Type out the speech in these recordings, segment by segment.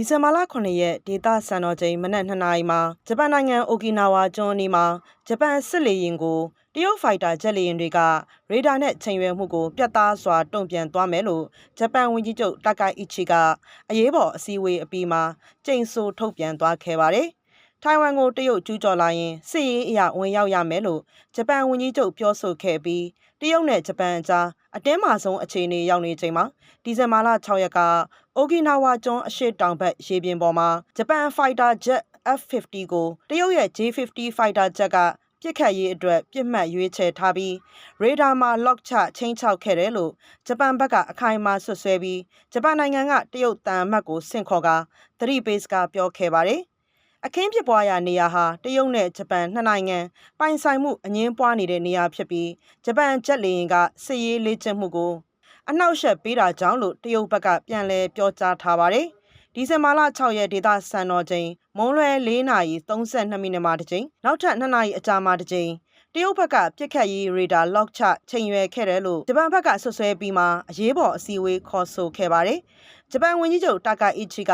ဒီဇင်ဘာလ9ရက်ဒေသစံတော်ချိန်မနက်2နာရီမှာဂျပန်နိုင်ငံအိုကီနာဝါကျွန်းအနီးမှာဂျပန်စစ်လေယာဉ်ကိုတရုတ်ဖိုက်တာဂျက်လေယာဉ်တွေကရေဒါနဲ့ချိန်ရွယ်မှုကိုပြတ်သားစွာတုံ့ပြန်သွားမယ်လို့ဂျပန်ဝန်ကြီးချုပ်တာကိုင်အီချီကအရေးပေါ်အစည်းအဝေးအပြီးမှာကြိမ်ဆိုထုတ်ပြန်သွားခဲ့ပါတယ်။ ထိုင်ဝမ်ကိုတရုတ်ကျူးကျော်လာရင်စစ်ရေးအရဝင်ရောက်ရမယ်လို့ဂျပန်ဝန်ကြီးချုပ်ပြောဆိုခဲ့ပြီးတရုတ်နဲ့ဂျပန်အကြားအတင်းမာဆုံးအခြေအနေရောက်နေချိန်မှာဒီဇင်ဘာလ6ရက်ကအိုကီနာဝါကျွန်းအရှေ့တောင်ဘက်ရေပြင်ပေါ်မှာဂျပန်ဖိုက်တာဂျက် F50 ကိုတရုတ်ရဲ့ J50 ဖိုက်တာဂျက်ကပြစ်ခတ်ရေးအတွက်ပြစ်မှတ်ရွေးချယ်ထားပြီးရေဒါမှာ lock ချချင်းချောက်ခဲ့တယ်လို့ဂျပန်ဘက်ကအခိုင်အမာဆွဆွဲပြီးဂျပန်နိုင်ငံကတရုတ်တန်အမတ်ကိုဆင့်ခေါ်ကသတိပေးစကားပြောခဲ့ပါတယ်။ အခင်းဖြစ်ပွားရာနေရာဟာတရုတ်နဲ့ဂျပန်နှစ်နိုင်ငံပိုင်ဆိုင်မှုအငင်းပွားနေတဲ့နေရာဖြစ်ပြီးဂျပန်ဂျက်လေယာဉ်ကစစ်ရေးလေ့ကျင့်မှုကိုအနှောက်အယှက်ပေးတာကြောင့်လို့တရုတ်ဘက်ကပြန်လည်ပြောကြားထားပါတယ်။ဒီဇင်ဘာလ6ရက်ဒေသစံတော်ချိန်မုံလွယ်4:32မိနစ်မှာတစ်ကြိမ်နောက်ထပ်2နာရီအကြာမှာတစ်ကြိမ်တရုတ်ဘက်ကပြစ်ခတ်ရေးရေဒါ lock ချချိန်ရွယ်ခဲ့တယ်လို့ဂျပန်ဘက်ကဆွဆွဲပြီးမှအရေးပေါ်အစည်းအဝေးခေါ်ဆိုခဲ့ပါတယ်။ဂျပန်ဝန်ကြီးချုပ်တာကာအီချီက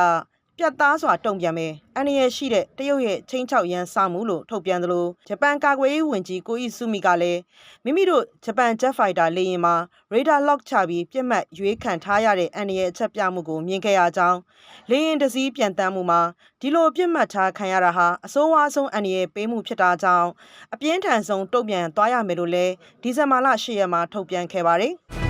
ပြတ်သားစွာတုံ့ပြန်မယ်အန်ရရဲ့ရှိတဲ့တရုတ်ရဲ့ချင်းချောက်ရန်စမှုလို့ထုတ်ပြန်သလိုဂျပန်ကာကွယ်ရေးဝန်ကြီးကိုအီဆူမီကလည်းမိမိတို့ဂျပန်ဂျက်ဖိုက်တာလေယာဉ်မှာရေဒါလော့ချပြီးပြစ်မှတ်ရွေးခံထားရတဲ့အန်ရရဲ့အချက်ပြမှုကိုမြင်ခဲ့ရကြောင်းလေယာဉ်တစ်စီးပြန်တမ်းမှုမှာဒီလိုပြစ်မှတ်ထားခံရတာဟာအဆိုးဝါးဆုံးအန်ရရဲ့ပေးမှုဖြစ်တာကြောင့်အပြင်းထန်ဆုံးတုံ့ပြန်သွားရမယ်လို့လည်းဒီဇင်ဘာလ10ရက်မှာထုတ်ပြန်ခဲ့ပါတယ်။